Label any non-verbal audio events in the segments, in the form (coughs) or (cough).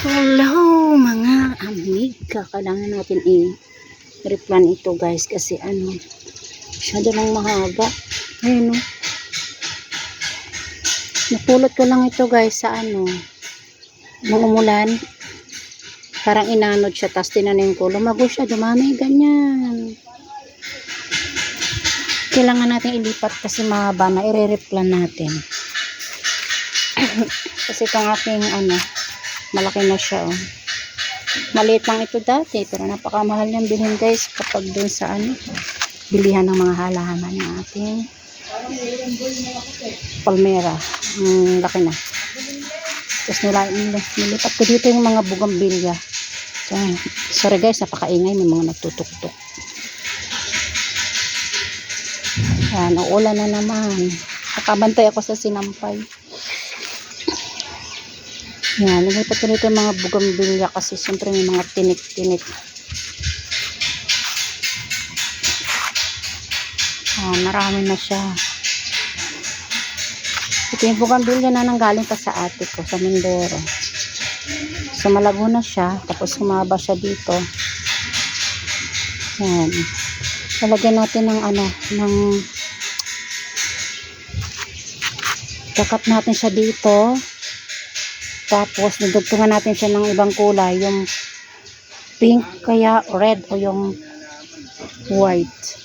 Hello mga amiga. Kailangan natin i-replan ito guys kasi ano, masyado lang mahaba. Ayun o. Napulot ko lang ito guys sa ano, nung umulan. Parang inanod siya, tapos tinanim ko. Lumago siya, dumami, ganyan. Kailangan natin ilipat kasi mahaba na, i-replan natin. (coughs) kasi itong aking ano, malaki na siya oh. maliit lang ito dati pero napakamahal niyang bilhin guys kapag dun sa ano bilihan ng mga halaman ng ating palmera. Ang laki na. Tapos nila, nil- nilipat ko dito yung mga bugambilya so, sorry guys napakaingay may mga nagtutuktok. Yan uulan na naman. Nakabantay ako sa sinampay yan, nilipat ko dito yung mga bugambilya kasi siyempre may mga tinik-tinik. Ah, marami na siya. Ito yung bugambilya na nanggaling pa sa ate ko, sa Mindoro. So, malago na siya. Tapos, humaba siya dito. Yan. Lalagyan natin ng ano, ng kakap natin siya dito. Tapos, dudugtungan natin siya ng ibang kulay. Yung pink, kaya red o yung white.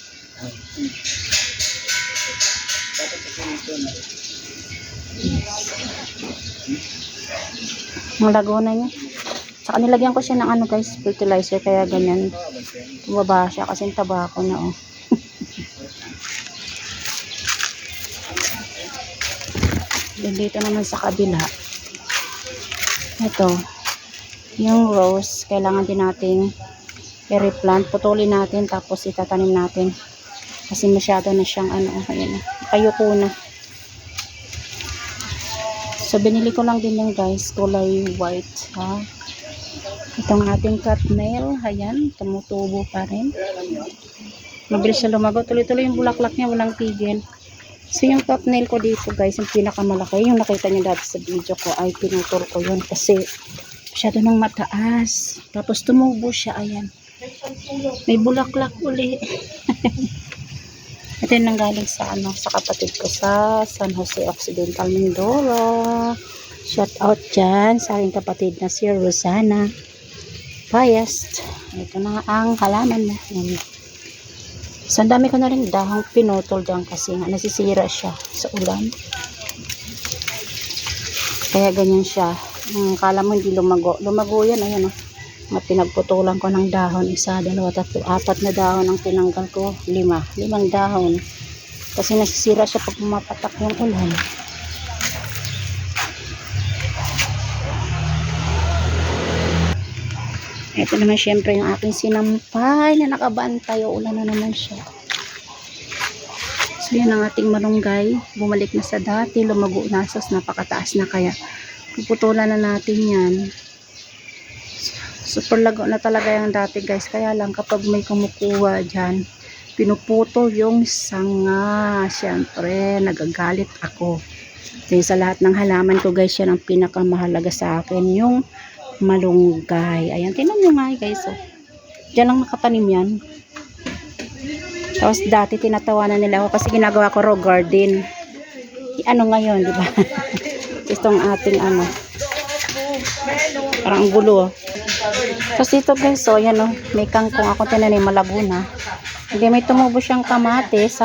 Ang lago na niya. Saka nilagyan ko siya ng ano guys, fertilizer. Kaya ganyan. Bumaba siya kasi tabako na oh. (laughs) Then dito naman sa kabila ito. Yung rose kailangan din nating i-replant. Putulin natin tapos itatanim natin. Kasi masyado na siyang ano ayan na. Kayuko na. So binili ko lang din yung guys kulay white ha? Itong ating cut nail ayan tumutubo pa rin. Mabilis siya lumago. Tuloy-tuloy yung bulaklak niya walang tigil So, yung top nail ko dito, guys, yung pinakamalaki, yung nakita niyo dati sa video ko, ay pinutol ko yun kasi masyado nang mataas. Tapos, tumubo siya, ayan. May bulaklak uli. (laughs) Ito yung nanggaling sa, ano, sa kapatid ko sa San Jose Occidental, Mindoro. Shout out dyan sa aking kapatid na si Rosana Payast. Ito na ang halaman na. Ayan. So, ang dami ko na rin dahong pinutol dyan kasi nga nasisira siya sa ulan. Kaya ganyan siya. Um, kala mo hindi lumago. Lumago yan. Ayan o. Mga pinagputulan ko ng dahon. Isa, dalawa, tatlo, apat na dahon ang tinanggal ko. Lima. Limang dahon. Kasi nasisira siya pag pumapatak yung ulan. Ito naman syempre yung aking sinampay na nakabantay. O ulan na naman siya. So yan ang ating malunggay. Bumalik na sa dati. Lumago na sa napakataas na kaya. Puputulan na natin yan. Super lago na talaga yung dati guys. Kaya lang kapag may kumukuha dyan, pinuputol yung sanga. Siyempre, nagagalit ako. Kasi sa lahat ng halaman ko guys, yan ang pinakamahalaga sa akin. Yung malunggay. Ayan, tinan nyo nga guys. Oh. Diyan lang nakatanim yan. Tapos dati tinatawanan nila ako kasi ginagawa ko raw garden. Ano ngayon, di ba? (laughs) Itong ating ano. Parang ang gulo. oh. Tapos dito guys, so yan oh, may kangkong ako tinanim, malabo na. Hindi may tumubo siyang kamatis.